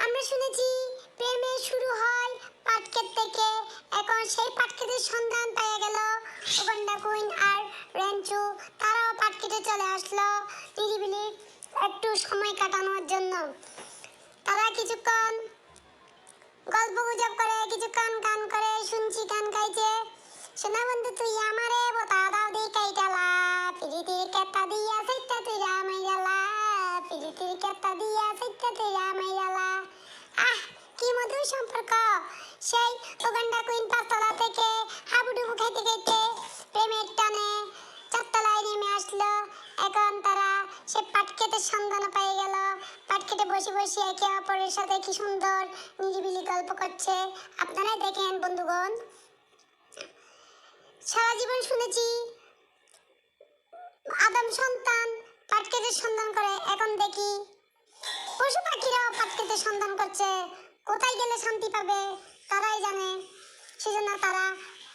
আমরা শুনেছি প্রেমের শুরু হয় পাটকের থেকে, এখন সেই পাটকেটের সন্ধান পেয়ে গেল উগান্ডা কুইন আর রেঞ্চু তারাও পাটকেটে চলে আসলো। নিরিবিলি একটু সময় কাটানোর জন্য। তারা কিছুক্ষণ গল্প গুজব করে, কিছুক্ষণ গান করে, শুনছি গান গাইছে। শোনা বন্ধু, তুই আমারে বতা দাও দি কাইটালা। পিরিতির কেতা দিয়া সেটা তুই রামাই গালা পিরিতির কেতা দিয়া সেটা তুই রামাই গালা আহ, কি মধুর সম্পর্ক। সেই ওগান্ডা কুইন পাঁচতলা থেকে হাবুডুবু সে পাটকেটের সন্ধান পেয়ে গেল। পাটকেটে বসে বসে একে অপরের সাথে কি সুন্দর নিরিবিলি গল্প করছে। আপনারাই দেখেন, বন্ধুগণ। সারা জীবন শুনেছি, আদম সন্তান পাটকেটের সন্ধান করে, এখন দেখি পশু পাখিরাও পাটকেটের সন্ধান করছে। কোথায় গেলে শান্তি পাবে, তারাই জানে। সেজন্য তারা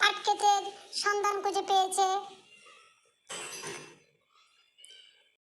পাটকেটের সন্ধান খুঁজে পেয়েছে।